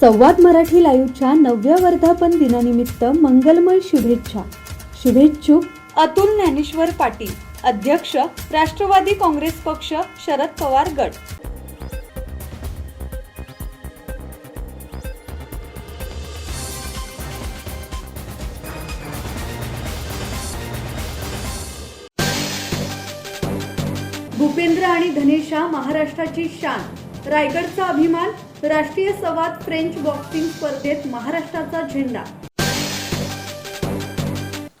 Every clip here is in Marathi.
संवाद मराठी लाईव्हच्या नवव्या वर्धापन दिनानिमित्त मंगलमय शुभेच्छा. शुभेच्छुक अतुल ज्ञानेश्वर पाटील अध्यक्ष राष्ट्रवादी काँग्रेस पक्ष शरद पवार गट. भूपेंद्र आणि धनेशा महाराष्ट्राची शान. रायगडचा अभिमान राष्ट्रीय संवाद फ्रेंच बॉक्सिंग स्पर्धेत महाराष्ट्राचा झेंडा.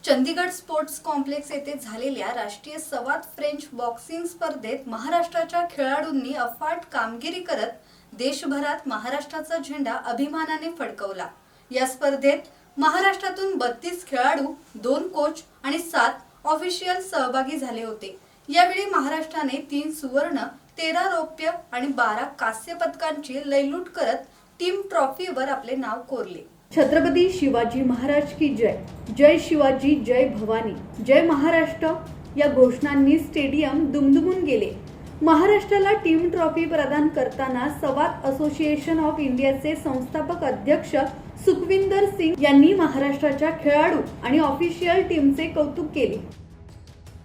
चंदीगड स्पोर्ट्स कॉम्प्लेक्स येथे झालेल्या राष्ट्रीय संवाद फ्रेंच बॉक्सिंग स्पर्धेत महाराष्ट्राच्या खेळाडूंनी अफाट कामगिरी करत देशभरात महाराष्ट्राचा झेंडा अभिमानाने फडकवला. या स्पर्धेत महाराष्ट्रातून बत्तीस खेळाडू दोन कोच आणि सात ऑफिशियल सहभागी झाले होते. यावेळी महाराष्ट्राने तीन सुवर्ण तेरा रौप्य आणि बारा कांस्य पदकांची लयलूट करत टीम ट्रॉफीवर आपले नाव कोरले. छत्रपती शिवाजी महाराज की जय. जय शिवाजी जय भवानी. जय महाराष्ट्र. या घोषणांनी स्टेडियम दुमदुमून गेले. महाराष्ट्राला टीम ट्रॉफी प्रदान करताना सवात असोसिएशन ऑफ इंडियाचे संस्थापक अध्यक्ष सुखविंदर सिंग यांनी महाराष्ट्राच्या खेळाडू आणि ऑफिशियल टीमचे कौतुक केले.